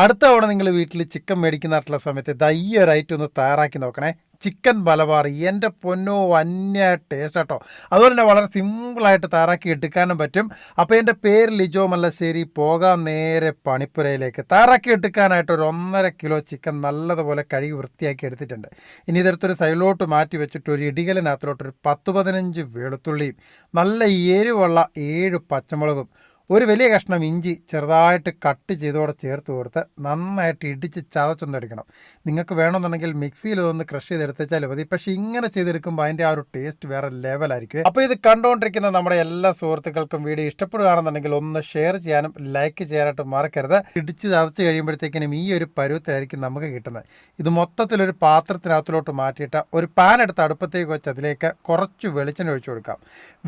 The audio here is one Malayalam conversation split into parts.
അടുത്ത തവണ നിങ്ങൾ വീട്ടിൽ ചിക്കൻ മേടിക്കുന്ന സമയത്ത് ദയ്യൊരു ഐറ്റം ഒന്ന് തയ്യാറാക്കി നോക്കണേ. ചിക്കൻ ബലവാറി എന്റെ പൊന്നോ വന്യ ടേസ്റ്റ് കേട്ടോ അതുപോലെ തന്നെ വളരെ സിമ്പിളായിട്ട് തയ്യാറാക്കി എടുക്കാനും പറ്റും. അപ്പോൾ എന്റെ പേര് ലിജോ മല്ലശ്ശേരി പോകാം നേരെ പണിപ്പുരയിലേക്ക്. തയ്യാറാക്കി എടുക്കാനായിട്ട് ഒരു ഒന്നര കിലോ ചിക്കൻ നല്ലതുപോലെ കഴുകി വൃത്തിയാക്കി എടുത്തിട്ടുണ്ട്. ഇനി ഇതെടുത്തൊരു സൈഡിലോട്ട് മാറ്റി വെച്ചിട്ട് ഒരു ഇടികലിനകത്തിലോട്ട് ഒരു പത്ത് പതിനഞ്ച് വെളുത്തുള്ളിയും നല്ല എരിവുള്ള ഏഴ് പച്ചമുളകും ഒരു വലിയ കഷ്ണം ഇഞ്ചി ചെറുതായിട്ട് കട്ട് ചെയ്തോടെ ചേർത്ത് കൊടുത്ത് നന്നായിട്ട് ഇടിച്ച് ചതച്ചൊന്നെടുക്കണം. നിങ്ങൾക്ക് വേണമെന്നുണ്ടെങ്കിൽ മിക്സിയിൽ ഒന്ന് ക്രഷ് ചെയ്തെടുത്തേച്ചാൽ മതി. പക്ഷേ ഇങ്ങനെ ചെയ്തെടുക്കുമ്പോൾ അതിന്റെ ആ ഒരു ടേസ്റ്റ് വേറെ ലെവലായിരിക്കും. അപ്പോൾ ഇത് കണ്ടുകൊണ്ടിരിക്കുന്ന നമ്മുടെ എല്ലാ സുഹൃത്തുക്കൾക്കും വീഡിയോ ഇഷ്ടപ്പെടുകയാണെന്നുണ്ടെങ്കിൽ ഒന്ന് ഷെയർ ചെയ്യാനും ലൈക്ക് ചെയ്യാനായിട്ട് മറക്കരുത്. ഇടിച്ച് ചതച്ച് കഴിയുമ്പോഴത്തേക്കിനും ഈ ഒരു പരുവത്തിലായിരിക്കും നമുക്ക് കിട്ടുന്നത്. ഇത് മൊത്തത്തിലൊരു പാത്രത്തിനകത്തിലോട്ട് മാറ്റിയിട്ട് ഒരു പാൻ എടുത്ത് അടുപ്പത്തേക്ക് വെച്ച് അതിലേക്ക് കുറച്ച് വെളിച്ചെണ്ണ ഒഴിച്ചു കൊടുക്കാം.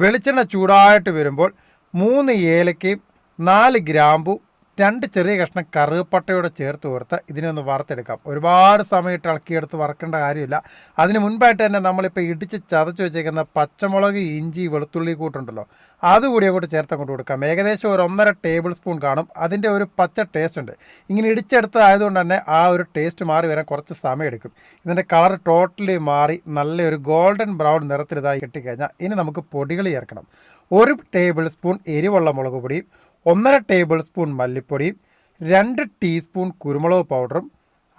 വെളിച്ചെണ്ണ ചൂടായിട്ട് വരുമ്പോൾ മൂന്ന് ഏലക്കയും നാല് ഗ്രാമ്പു രണ്ട് ചെറിയ കഷ്ണം കറുവപ്പട്ടയോടെ ചേർത്ത് കൊടുത്ത് ഇതിനെ ഒന്ന് വറുത്തെടുക്കാം. ഒരുപാട് സമയത്ത് ഇളക്കിയെടുത്ത് വറക്കേണ്ട കാര്യമില്ല. അതിന് മുൻപായിട്ട് തന്നെ നമ്മളിപ്പോൾ ഇടിച്ച് ചതച്ച് വെച്ചേക്കുന്ന പച്ചമുളക് ഇഞ്ചി വെളുത്തുള്ളി കൂട്ടുണ്ടല്ലോ അതുകൂടി അങ്ങോട്ട് ചേർത്ത് അങ്ങോട്ട് കൊടുക്കാം. ഏകദേശം ഒരു ഒന്നര ടേബിൾ സ്പൂൺ കാണും. അതിന്റെ ഒരു പച്ച ടേസ്റ്റ് ഉണ്ട്. ഇങ്ങനെ ഇടിച്ചെടുത്തതായതുകൊണ്ട് തന്നെ ആ ഒരു ടേസ്റ്റ് മാറി വരാൻ കുറച്ച് സമയം എടുക്കും ഇതിന്റെ കളർ ടോട്ടലി മാറി നല്ലൊരു ഗോൾഡൻ ബ്രൗൺ നിറത്തിലിതായി കിട്ടിക്കഴിഞ്ഞാൽ ഇനി നമുക്ക് പൊടികൾ ചേർക്കണം. ഒരു ടേബിൾ സ്പൂൺ എരിവുള്ള മുളക് പൊടിയും ഒന്നര ടേബിൾ സ്പൂൺ മല്ലിപ്പൊടിയും രണ്ട് ടീസ്പൂൺ കുരുമുളക് പൗഡറും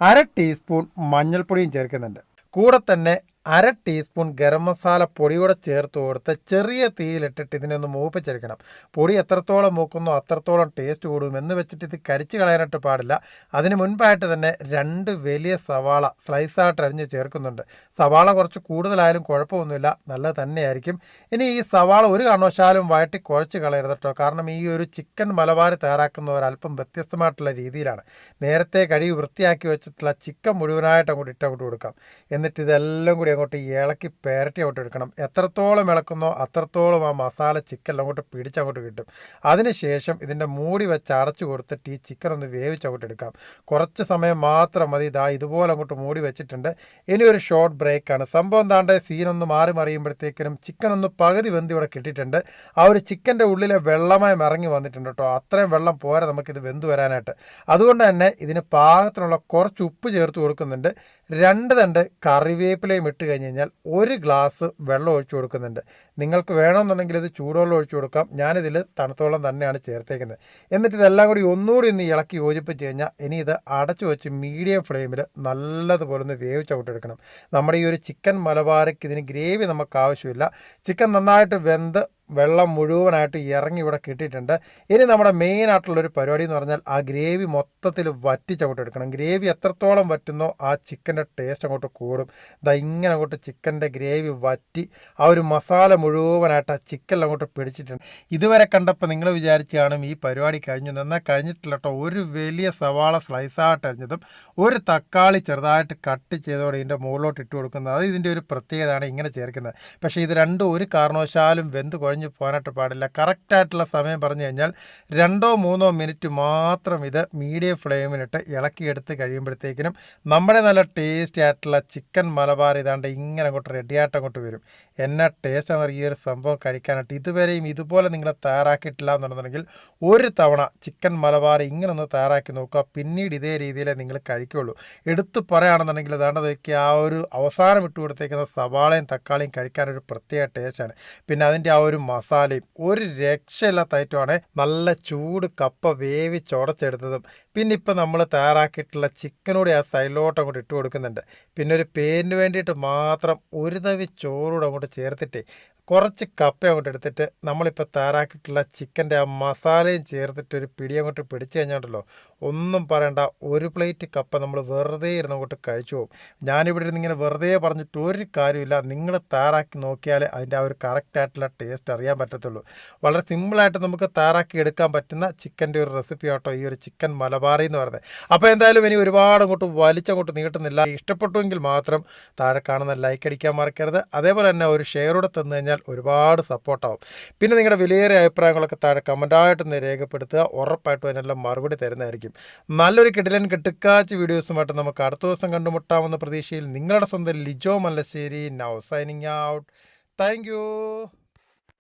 അര ടീസ്പൂൺ മഞ്ഞൾപ്പൊടിയും ചേർക്കുന്നുണ്ട്. കൂടെ തന്നെ അര ടീസ്പൂൺ ഗരം മസാല പൊടിയോടെ ചേർത്ത് കൊടുത്ത് ചെറിയ തീയിലിട്ടിട്ട് ഇതിനെ ഒന്ന് മൂപ്പിച്ചെടുക്കണം. പൊടി എത്രത്തോളം മൂക്കുന്നോ അത്രത്തോളം ടേസ്റ്റ് കൂടും. എന്ന് വെച്ചിട്ട് ഇത് കരിച്ച് കളയാനായിട്ട് പാടില്ല. അതിന് മുൻപായിട്ട് തന്നെ രണ്ട് വലിയ സവാള സ്ലൈസായിട്ട് അരിഞ്ഞ് ചേർക്കുന്നുണ്ട്. സവാള കുറച്ച് കൂടുതലായാലും കുഴപ്പമൊന്നുമില്ല. നല്ലത് തന്നെയായിരിക്കും. ഇനി ഈ സവാള ഒരു കാരണവശാലും വഴറ്റി കുഴച്ച് കളയരുത് കേട്ടോ. കാരണം ഈ ഒരു ചിക്കൻ മലബാർ തയ്യാറാക്കുന്നവർ അല്പം വ്യത്യസ്തമായിട്ടുള്ള രീതിയിലാണ്. നേരത്തെ കഴുകി വൃത്തിയാക്കി വെച്ചിട്ടുള്ള ചിക്കൻ മുഴുവനായിട്ട് അങ്ങോട്ട് ഇട്ടങ്ങോട്ട് കൊടുക്കാം. എന്നിട്ട് ഇതെല്ലാം കൂടി അങ്ങോട്ട് ഇളക്കി പേരട്ടി അങ്ങോട്ട് എടുക്കണം. എത്രത്തോളം ഇളക്കുന്നോ അത്രത്തോളം ആ മസാല ചിക്കൻ അങ്ങോട്ട് പിടിച്ചങ്ങോട്ട് കിട്ടും. അതിനുശേഷം ഇതിന്റെ മൂടി വെച്ച് അടച്ചു കൊടുത്തിട്ട് ഈ ചിക്കൻ ഒന്ന് വേവിച്ച് അങ്ങോട്ട് എടുക്കാം. കുറച്ച് സമയം മാത്രം മതി. ഇതാ ഇതുപോലെ അങ്ങോട്ട് മൂടി വെച്ചിട്ടുണ്ട്. ഇനി ഒരു ഷോർട്ട് ബ്രേക്കാണ് സംഭവം താണ്ട് സീനൊന്ന് മാറി മറിയുമ്പോഴത്തേക്കിനും ചിക്കൻ ഒന്ന് പകുതി വെന്ത് ഇവിടെ കിട്ടിയിട്ടുണ്ട്. ആ ഒരു ചിക്കന്റെ ഉള്ളിലെ വെള്ളമായി ഇറങ്ങി വന്നിട്ടുണ്ട് കേട്ടോ. അത്രയും വെള്ളം പോരാ നമുക്കിത് വെന്ത് വരാനായിട്ട്. അതുകൊണ്ട് തന്നെ ഇതിന് പാകത്തിനുള്ള കുറച്ച് ഉപ്പ് ചേർത്ത് കൊടുക്കുന്നുണ്ട്. രണ്ട് തണ്ട് കറിവേപ്പിലയും ഇട്ട് കഴിഞ്ഞ് കഴിഞ്ഞാൽ ഒരു ഗ്ലാസ് വെള്ളം ഒഴിച്ചു കൊടുക്കുന്നുണ്ട്. നിങ്ങൾക്ക് വേണമെന്നുണ്ടെങ്കിൽ ഇത് ചൂടുവെള്ളം ഒഴിച്ചു കൊടുക്കാം. ഞാനിതിൽ തണുത്ത തന്നെയാണ് ചേർത്തേക്കുന്നത്. എന്നിട്ട് ഇതെല്ലാം കൂടി ഒന്നുകൂടി ഒന്ന് ഇളക്കി യോജിപ്പിച്ച് കഴിഞ്ഞാൽ ഇനി ഇത് അടച്ചു വെച്ച് മീഡിയം ഫ്ലെയിമിൽ നല്ലതുപോലെ ഒന്ന് വേവിച്ച് അങ്ങോട്ടെടുക്കണം നമ്മുടെ ഈ ഒരു ചിക്കൻ മലബാറയ്ക്ക് ഇതിന് ഗ്രേവി നമുക്ക് ആവശ്യമില്ല. ചിക്കൻ നന്നായിട്ട് വെന്ത് വെള്ളം മുഴുവനായിട്ട് ഇറങ്ങി ഇവിടെ കിട്ടിയിട്ടുണ്ട്. ഇനി നമ്മുടെ മെയിൻ ആയിട്ടുള്ളൊരു പരിപാടി എന്ന് പറഞ്ഞാൽ ആ ഗ്രേവി മൊത്തത്തിൽ വറ്റി അങ്ങോട്ട് എടുക്കണം. ഗ്രേവി എത്രത്തോളം വറ്റുന്നോ ആ ചിക്കന്റെ ടേസ്റ്റ് അങ്ങോട്ട് കൂടും. ഇതാ ഇങ്ങനെ അങ്ങോട്ട് ചിക്കന്റെ ഗ്രേവി വറ്റി ആ ഒരു മസാല മുഴുവനായിട്ട് ആ ചിക്കനിൽ അങ്ങോട്ട് പിടിച്ചിട്ടുണ്ട്. ഇതുവരെ കണ്ടപ്പോൾ നിങ്ങൾ വിചാരിച്ച് കാണും ഈ പരിപാടി കഴിഞ്ഞു. എന്നാൽ കഴിഞ്ഞിട്ടില്ല കേട്ടോ. ഒരു വലിയ സവാള സ്ലൈസായിട്ട് അരിഞ്ഞതും ഒരു തക്കാളി ചെറുതായിട്ട് കട്ട് ചെയ്തോടെ ഇതിന്റെ മുകളിലോട്ട് ഇട്ട് കൊടുക്കുന്നത്. അത് ഇതിന്റെ ഒരു പ്രത്യേകതയാണ് ഇങ്ങനെ ചേർക്കുന്നത്. പക്ഷേ ഇത് രണ്ടും ഒരു കാരണവശാലും വെന്ത് പോകാനായിട്ട് പാടില്ല. കറക്റ്റായിട്ടുള്ള സമയം പറഞ്ഞു കഴിഞ്ഞാൽ രണ്ടോ മൂന്നോ മിനിറ്റ് മാത്രം ഇത് മീഡിയം ഫ്ലെയിമിലിട്ട് ഇളക്കിയെടുത്ത് കഴിയുമ്പോഴത്തേക്കിനും നമ്മുടെ നല്ല ടേസ്റ്റി ആയിട്ടുള്ള ചിക്കൻ മലബാർ ഇതാണ്ട് ഇങ്ങനെ അങ്ങോട്ട് റെഡിയായിട്ട് അങ്ങോട്ട് വരും. എന്നാ ടേസ്റ്റ് ആണ് ഈ ഒരു സംഭവം കഴിക്കാനായിട്ട് ഇതുവരെയും ഇതുപോലെ നിങ്ങൾ തയ്യാറാക്കിയിട്ടില്ല എന്നുണ്ടെന്നുണ്ടെങ്കിൽ ഒരു തവണ ചിക്കൻ മലബാർ ഇങ്ങനെ ഒന്ന് തയ്യാറാക്കി നോക്കുക. പിന്നീട് ഇതേ രീതിയിലേ നിങ്ങൾ കഴിക്കുകയുള്ളൂ എടുത്തു പറയുകയാണെന്നുണ്ടെങ്കിൽ അതാണ്ട് നോക്കി ആ ഒരു അവസാനം ഇട്ട് കൊടുത്തേക്കുന്ന സവാളയും തക്കാളിയും കഴിക്കാനൊരു പ്രത്യേക ടേസ്റ്റാണ് പിന്നെ അതിന്റെ ആ ഒരു മസാലയും ഒരു രക്ഷയില്ലാത്ത ഐറ്റമാണ് നല്ല ചൂട് കപ്പ വേവിച്ചുടച്ചെടുത്തതും പിന്നെ ഇപ്പം നമ്മൾ തയ്യാറാക്കിയിട്ടുള്ള ചിക്കനോട് ആ സൈഡിലോട്ട് അങ്ങോട്ട് ഇട്ട് കൊടുക്കുന്നുണ്ട്. പിന്നെ ഒരു പേരിന് വേണ്ടിയിട്ട് മാത്രം ഒരു തവി ചോറൂടെ അങ്ങോട്ട് ചേർത്തിട്ട് കുറച്ച് കപ്പ അങ്ങോട്ട് എടുത്തിട്ട് നമ്മളിപ്പോൾ തയ്യാറാക്കിയിട്ടുള്ള ചിക്കന്റെ ആ മസാലയും ചേർത്തിട്ട് ഒരു പിടി അങ്ങോട്ട് പിടിച്ചു കഴിഞ്ഞാണ്ടല്ലോ ഒന്നും പറയണ്ട ഒരു പ്ലേറ്റ് കപ്പ നമ്മൾ വെറുതെ ഇരുന്ന് അങ്ങോട്ട് കഴിച്ചു പോകും. ഞാനിവിടെ ഇരുന്ന് ഇങ്ങനെ വെറുതെ പറഞ്ഞിട്ട് ഒരു കാര്യമില്ല നിങ്ങൾ തയ്യാറാക്കി നോക്കിയാൽ അതിന്റെ ആ ഒരു കറക്റ്റായിട്ടുള്ള ടേസ്റ്റ് അറിയാൻ പറ്റത്തുള്ളൂ. വളരെ സിമ്പിളായിട്ട് നമുക്ക് തയ്യാറാക്കി എടുക്കാൻ പറ്റുന്ന ചിക്കന്റെ ഒരു റെസിപ്പി ആട്ടോ ഈ ഒരു ചിക്കൻ മലബാറി എന്ന് പറയുന്നത്. അപ്പോൾ എന്തായാലും ഇനി ഒരുപാട് അങ്ങോട്ട് വലിച്ചങ്ങോട്ട് നീട്ടുന്നില്ല. ഇഷ്ടപ്പെട്ടുവെങ്കിൽ മാത്രം താഴെ കാണുന്ന ലൈക്ക് അടിക്കാൻ മറക്കരുത്. അതേപോലെ തന്നെ ഒരു ഷെയറൂടെ തന്നു കഴിഞ്ഞാൽ ഒരുപാട് സപ്പോർട്ടാവും. പിന്നെ നിങ്ങളുടെ വിലയേറിയ അഭിപ്രായങ്ങളൊക്കെ താഴെ കമന്റായിട്ടൊന്ന് രേഖപ്പെടുത്തുക. ഉറപ്പായിട്ടും അതിനെല്ലാം മറുപടി തരുന്നതായിരിക്കും. നല്ലൊരു കിടിലൻ കെട്ടുക്കാച്ച് വീഡിയോസുമായിട്ട് നമുക്ക് അടുത്ത ദിവസം കണ്ടുമുട്ടാമെന്ന പ്രതീക്ഷയിൽ നിങ്ങളുടെ സ്വന്തം Lijo Mallassery. Now signing out thank